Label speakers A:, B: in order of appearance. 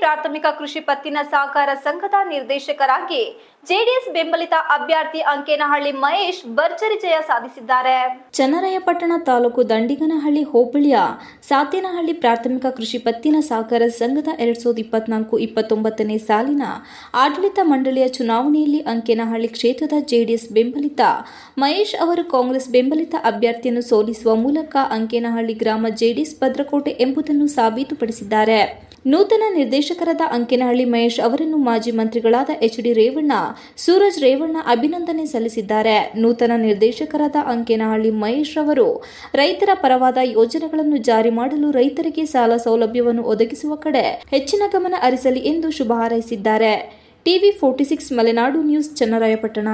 A: ಪ್ರಾಥಮಿಕ ಕೃಷಿ ಪತ್ತಿನ ಸಹಕಾರ ಸಂಘದ ನಿರ್ದೇಶಕರಾಗಿ ಜೆಡಿಎಸ್ ಬೆಂಬಲಿತ ಅಭ್ಯರ್ಥಿ ಅಂಕೇನಹಳ್ಳಿ ಮಹೇಶ್ ಭರ್ಜರಿ ಜಯ ಸಾಧಿಸಿದ್ದಾರೆ.
B: ಚನ್ನರಾಯಪಟ್ಟಣ ತಾಲೂಕು ದಂಡಿಗನಹಳ್ಳಿ ಹೋಬಳಿಯ ಸಾತೇನಹಳ್ಳಿ ಪ್ರಾಥಮಿಕ ಕೃಷಿ ಪತ್ತಿನ ಸಹಕಾರ ಸಂಘದ ಎರಡ್ ಸಾವಿರದ ಇಪ್ಪತ್ನಾಲ್ಕು ಇಪ್ಪತ್ತೊಂಬತ್ತನೇ ಸಾಲಿನ ಆಡಳಿತ ಮಂಡಳಿಯ ಚುನಾವಣೆಯಲ್ಲಿ ಅಂಕೇನಹಳ್ಳಿ ಕ್ಷೇತ್ರದ ಜೆಡಿಎಸ್ ಬೆಂಬಲಿತ ಮಹೇಶ್ ಅವರು ಕಾಂಗ್ರೆಸ್ ಬೆಂಬಲಿತ ಅಭ್ಯರ್ಥಿಯನ್ನು ಸೋಲಿಸುವ ಮೂಲಕ ಅಂಕೇನಹಳ್ಳಿ ಗ್ರಾಮ ಜೆಡಿಎಸ್ ಭದ್ರಕೋಟೆ ಎಂಬುದನ್ನು ಸಾಬೀತುಪಡಿಸಿದ್ದಾರೆ. ನೂತನ ನಿರ್ದೇಶಕರಾದ ಅಂಕೇನಹಳ್ಳಿ ಮಹೇಶ್ ಅವರನ್ನು ಮಾಜಿ ಮಂತ್ರಿಗಳಾದ ಎಚ್ ಡಿ ರೇವಣ್ಣ, ಸೂರಜ್ ರೇವಣ್ಣ ಅಭಿನಂದನೆ ಸಲ್ಲಿಸಿದ್ದಾರೆ. ನೂತನ ನಿರ್ದೇಶಕರಾದ ಅಂಕೇನಹಳ್ಳಿ ಮಹೇಶ್ ಅವರು ರೈತರ ಪರವಾದ ಯೋಜನೆಗಳನ್ನು ಜಾರಿ ಮಾಡಲು ರೈತರಿಗೆ ಸಾಲ ಸೌಲಭ್ಯವನ್ನು ಒದಗಿಸುವ ಕಡೆ ಹೆಚ್ಚಿನ ಗಮನ ಹರಿಸಲಿ ಎಂದು ಶುಭ ಹಾರೈಸಿದ್ದಾರೆ. TV forty six Malenadu news, Channarayapatna.